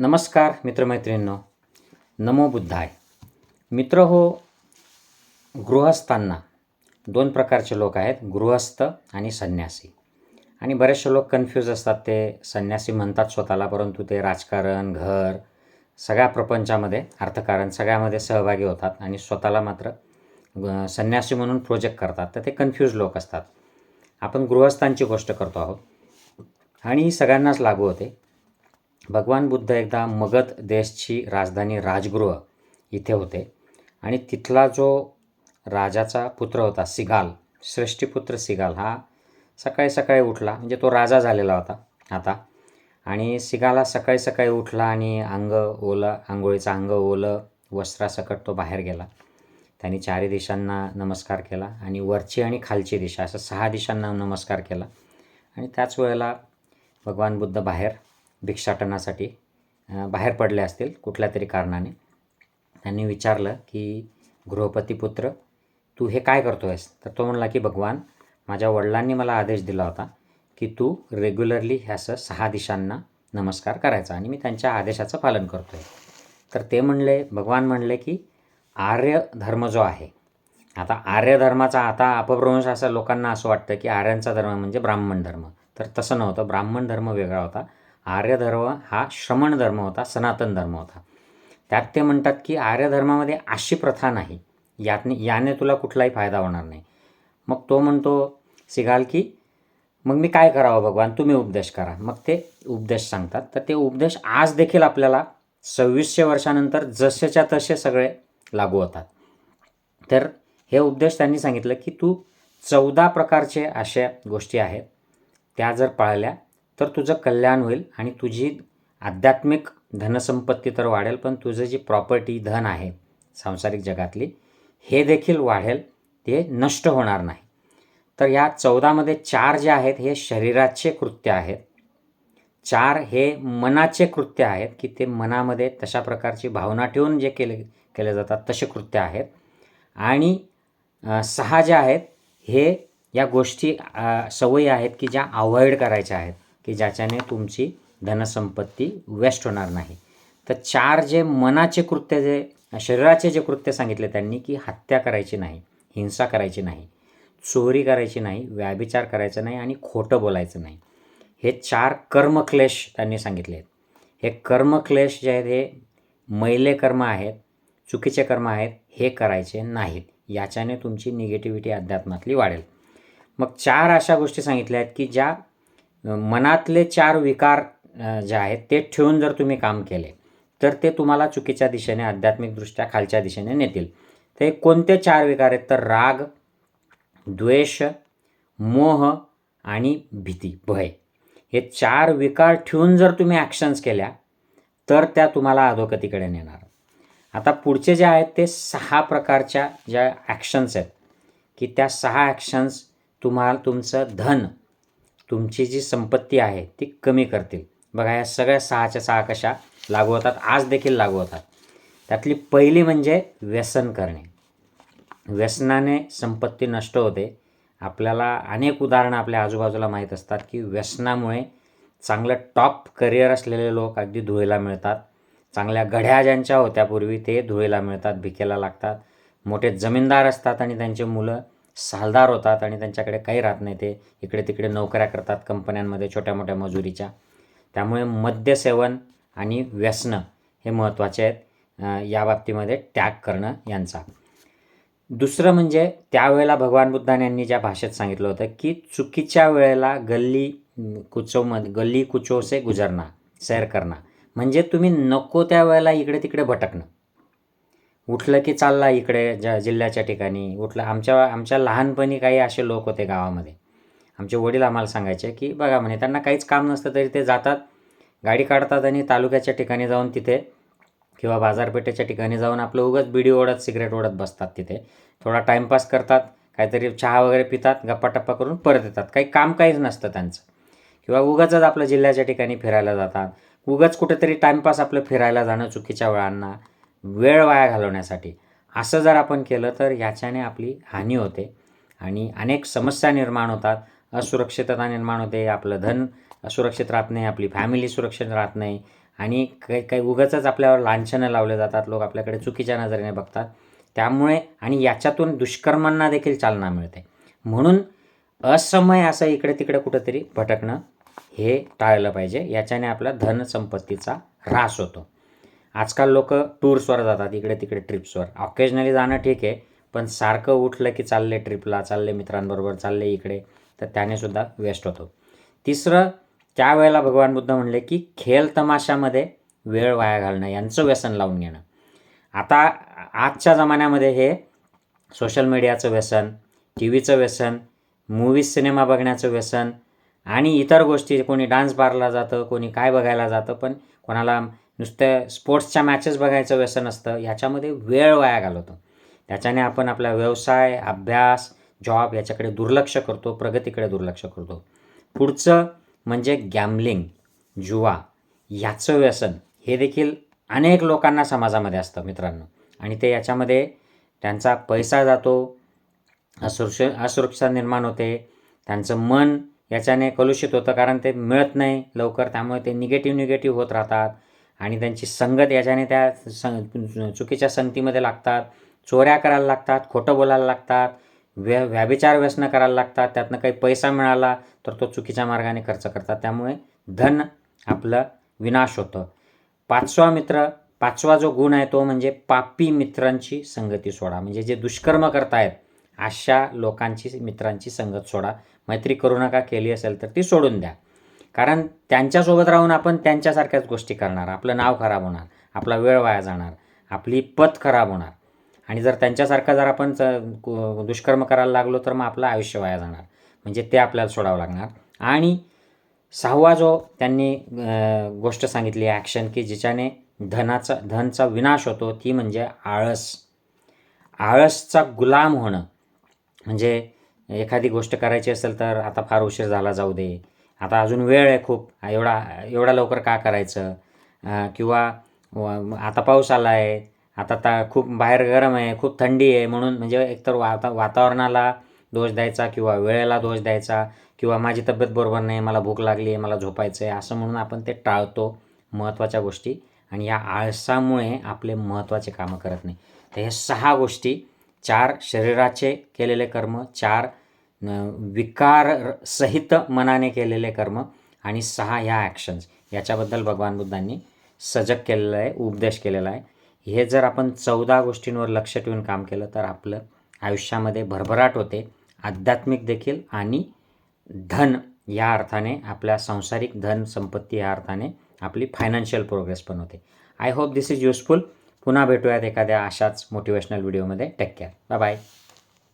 नमस्कार मित्रमैत्रिणींनो. नमो बुद्धाय. मित्र हो गृहस्थांना दोन प्रकारचे लोक आहेत गृहस्थ आणि संन्यासी. आणि बरेचसे लोक कन्फ्यूज असतात ते संन्यासी म्हणतात स्वतःला परंतु ते राजकारण घर सगळ्या प्रपंचामध्ये अर्थकारण सगळ्यामध्ये सहभागी होतात आणि स्वतःला मात्र संन्यासी म्हणून प्रोजेक्ट करतात. तर ते कन्फ्यूज लोक असतात. आपण गृहस्थांची गोष्ट करतो आहोत. आणि ही सगळ्यांनाच लागू होते. भगवान बुद्ध एकदा मगध देशची राजधानी राजगृह इथे होते. आणि तिथला जो राजाचा पुत्र होता सिगाल श्रेष्ठीपुत्र सिगाल हा सकाळी सकाळी उठला. म्हणजे तो राजा झालेला होता आता. आणि सिगाला सकाळी सकाळी उठला आणि अंग ओलं आंघोळीचं अंग ओलं वस्त्रासकट तो बाहेर गेला. त्यांनी चारही दिशांना नमस्कार केला आणि वरची आणि खालची दिशा असं सहा दिशांना नमस्कार केला. आणि त्याच वेळेला भगवान बुद्ध बाहेर भिक्षाटनासाठी बाहेर पडले असतील कुठल्या तरी कारणाने. त्यांनी विचारलं की गृहपतीपुत्र तू हे काय करतो आहेस तर तो म्हणला की भगवान माझ्या वडिलांनी मला आदेश दिला होता की तू रेग्युलरली ह्या असं सहा दिशांना नमस्कार करायचा आणि मी त्यांच्या आदेशाचं पालन करतो आहे तर ते म्हणले भगवान म्हणले की आर्य धर्म जो आहे आता आर्य धर्माचा आता अपभ्रंश असं लोकांना असं वाटतं की आर्यांचा धर्म म्हणजे ब्राह्मण धर्म. तर तसं नव्हतं. ब्राह्मण धर्म वेगळा होता. आर्यधर्म हा श्रमण धर्म होता सनातन धर्म होता. त्यात ते म्हणतात की आर्यधर्मामध्ये अशी प्रथा नाही. यातने याने तुला कुठलाही फायदा होणार नाही. मग तो म्हणतो सिगाल की मग मी काय करावं भगवान? तुम्ही उपदेश करा. मग ते उपदेश सांगतात. तर ते उपदेश आज देखील आपल्याला सव्वीसशे वर्षानंतर जसेच्या तसे सगळे लागू होतात. तर हे उपदेश त्यांनी सांगितलं की तू चौदा प्रकारचे अशा गोष्टी आहेत त्या जर पाळल्या तर तुझं कल्याण होईल आणि तुझी आध्यात्मिक धनसंपत्ती तर वाढेल पण तुझं जी प्रॉपर्टी धन आहे सांसारिक जगातली हे देखील वाढेल ते नष्ट होणार नाही. तर या चौदामध्ये चार जे आहेत हे शरीराचे कृत्य आहेत. चार हे मनाचे कृत्य आहेत की ते मनामध्ये तशा प्रकारची भावना ठेवून जे केले केले जातात तसे कृत्य आहेत. आणि सहा ज्या आहेत हे या गोष्टी सवयी आहेत की ज्या अवॉइड करायच्या आहेत. की ज्याच्याने तुमची धनसंपत्ती वेस्ट होणार नाही. तर चार जे मनाचे कृत्य जे शरीराचे जे कृत्य सांगितले त्यांनी की हत्या करायची नाही हिंसा करायची नाही चोरी करायची नाही व्याभिचार करायचा नाही आणि खोटं बोलायचं नाही. हे चार कर्मक्लेश त्यांनी सांगितले आहेत हे कर्मक्लेश जे आहेत हे मैले कर्म आहेत चुकीचे कर्म आहेत हे करायचे नाहीत. याच्याने तुमची निगेटिव्हिटी अध्यात्मातली वाढेल. मग चार अशा गोष्टी सांगितल्या आहेत की ज्या मनातले चार विकार जे आहेत ते ठेवून जर तुम्ही काम केले तर ते तुम्हाला चुकीच्या दिशेने आध्यात्मिकदृष्ट्या खालच्या दिशेने नेतील. ते कोणते चार विकार आहेत? तर राग द्वेष मोह आणि भीती भय. हे चार विकार ठेवून जर तुम्ही ॲक्शन्स केल्या तर त्या तुम्हाला अधोगतीकडे नेणार. आता पुढचे जे आहेत ते सहा प्रकारच्या ज्या ॲक्शन्स आहेत की त्या सहा ॲक्शन्स तुम्हाला तुमचं धन तुमची जी संपत्ती आहे ती कमी करतील. बघा या सगळ्या सहाच्या सहा कशा लागू होतात आज देखील लागू होतात. त्यातली पहिली म्हणजे व्यसन करणे. व्यसनाने संपत्ती नष्ट होते. आपल्याला अनेक उदाहरणं आपल्या आजूबाजूला माहीत असतात की व्यसनामुळे चांगलं टॉप करिअर असलेले लोक अगदी धुळेला मिळतात. चांगल्या गढ्या ज्यांच्या होत्यापूर्वी ते धुळेला मिळतात भिकेला लागतात. मोठे जमीनदार असतात आणि त्यांचे मुलं सालदार होतात आणि त्यांच्याकडे काही राहत नाही ते. इकडे तिकडे नोकऱ्या करतात कंपन्यांमध्ये छोट्या मोठ्या मजुरीच्या. त्यामुळे मद्यसेवन आणि व्यसनं हे महत्त्वाचे आहेत या बाबतीमध्ये त्याग करणं यांचा. दुसरं म्हणजे त्यावेळेला भगवान बुद्धाने यांनी ज्या भाषेत सांगितलं होतं की चुकीच्या वेळेला गल्ली कुचोमध्ये गल्ली कुचोसे गुजरणा सैर करणं. म्हणजे तुम्ही नको त्या वेळेला इकडे तिकडे भटकणं. उठलं की चालला इकडे ज्या जिल्ह्याच्या ठिकाणी. उठलं आमच्या आमच्या लहानपणी काही असे लोक होते गावामध्ये. आमचे वडील आम्हाला सांगायचे की बघा म्हणे त्यांना काहीच काम नसतं तरी ते जातात गाडी काढतात आणि तालुक्याच्या ठिकाणी जाऊन तिथे किंवा बाजारपेठेच्या ठिकाणी जाऊन आपलं उगाच बिडी ओढत सिगरेट ओढत बसतात तिथे. थोडा टाईमपास करतात काहीतरी चहा वगैरे पितात गप्पाटप्पा करून परत येतात. काही काम काहीच नसतं त्यांचं. किंवा उगाचच आपलं जिल्ह्याच्या ठिकाणी फिरायला जातात. उगाच कुठेतरी टाईमपास आपलं फिरायला जाणं चुकीच्या वेळांना. वेळ वाया घालवण्यासाठी. असं जर आपण केलं तर याच्याने आपली हानी होते आणि अनेक समस्या निर्माण होतात. असुरक्षितता निर्माण होते आपलं धन सुरक्षित राहत नाही आपली फॅमिली सुरक्षित राहत नाही आणि काही काही उगाचच आपल्यावर लांछनं लावले जातात. लोक आपल्याकडे चुकीच्या नजरेने बघतात. त्यामुळे आणि याच्यातून दुष्कर्मांना देखील चालना मिळते. म्हणून असमय असं इकडे तिकडे कुठंतरी भटकणं हे टाळलं पाहिजे. याच्याने आपला धनसंपत्तीचा ऱ्हास होतो. आजकाल लोक टूर्सवर जातात इकडे तिकडे ट्रिप्सवर. ऑकेजनली जाणं ठीक आहे पण सारखं उठलं की चालले ट्रिपला चालले मित्रांबरोबर चालले इकडे तर त्याने सुद्धा वेस्ट होतो. तिसरं त्यावेळेला भगवान बुद्ध म्हणले की खेळ तमाशामध्ये वेळ वाया घालणं यांचं व्यसन लावून घेणं. आता आजच्या जमान्यामध्ये हे सोशल मीडियाचं व्यसन टी व्हीचं व्यसन मूवीज सिनेमा बघण्याचं व्यसन आणि इतर गोष्टी कोणी डान्स बारला जातं कोणी काय बघायला जातं पण कोणाला नुसतं स्पोर्ट्सच्या मॅचेस बघायचं व्यसन असतं ह्याच्यामध्ये वेळ वाया घालवतो. त्याच्याने आपण आपला व्यवसाय अभ्यास जॉब याच्याकडे दुर्लक्ष करतो प्रगतीकडे दुर्लक्ष करतो. पुढचं म्हणजे गॅमलिंग जुवा. याचं व्यसन. हे देखील अनेक लोकांना समाजामध्ये असतं मित्रांनो. आणि ते याच्यामध्ये त्यांचा पैसा जातो असुरक्ष असुरक्षा निर्माण होते. त्यांचं मन याच्याने कलुषित होतं कारण ते मिळत नाही लवकर. त्यामुळे ते निगेटिव्ह निगेटिव्ह होत राहतात. आणि त्यांची संगत याच्याने त्या सं चुकीच्या संगतीमध्ये लागतात चोऱ्या करायला लागतात खोटं बोलायला लागतात व्य व्याभिचार व्यसनं करायला लागतात त्यातनं काही पैसा मिळाला तर तो चुकीच्या मार्गाने खर्च करतात. त्यामुळे धन आपलं विनाश होतं. पाचवा मित्र पाचवा जो गुण आहे तो म्हणजे पापी मित्रांची संगती सोडा. म्हणजे जे दुष्कर्म करतायत अशा लोकांची मित्रांची संगत सोडा. मैत्री करू नका केली असेल तर ती सोडून द्या. कारण त्यांच्यासोबत राहून आपण त्यांच्यासारख्याच गोष्टी करणार. आपलं नाव खराब होणार. आपला वेळ वाया जाणार. आपली पत खराब होणार. आणि जर त्यांच्यासारखं जर आपण च- दुष्कर्म करायला लागलो तर मग आपलं आयुष्य वाया जाणार. म्हणजे ते आपल्याला सोडावं लागणार. आणि सहावा जो त्यांनी गोष्ट सांगितली ॲक्शन की जिच्याने धनाचा धनचा विनाश होतो ती म्हणजे आळस. आळसचा गुलाम होणं. म्हणजे एखादी गोष्ट करायची असेल तर आता फार उशीर झाला जाऊ दे. आता अजून वेळ आहे खूप. एवढा एवढा लवकर का करायचं? किंवा आता पाऊस आला आहे आता ता खूप बाहेर गरम आहे खूप थंडी आहे म्हणून म्हणजे एकतर वाता वातावरणाला दोष द्यायचा किंवा वेळेला दोष द्यायचा किंवा माझी तब्येत बरोबर नाही मला भूक लागली आहे मला झोपायचं आहे असं म्हणून आपण ते टाळतो महत्त्वाच्या गोष्टी. आणि या आळसामुळे आपले महत्त्वाचे कामं करत नाही. तर हे सहा गोष्टी चार शरीराचे केलेले कर्म चार विकार सहित मनाने केलेले कर्म आणि सहा ह्या ॲक्शन्स याच्याबद्दल भगवान बुद्धांनी सजग केलेलं आहे उपदेश केलेला आहे. हे जर आपण चौदा गोष्टींवर लक्ष ठेवून काम केलं तर आपलं आयुष्यामध्ये भरभराट होते. आध्यात्मिक देखील आणि धन या अर्थाने आपल्या सांसारिक धन संपत्ती या अर्थाने आपली फायनान्शियल प्रोग्रेस पण होते. I hope this is useful पुन्हा भेटूयात एखाद्या अशाच मोटिवेशनल व्हिडिओमध्ये टेक केअर बाय बाय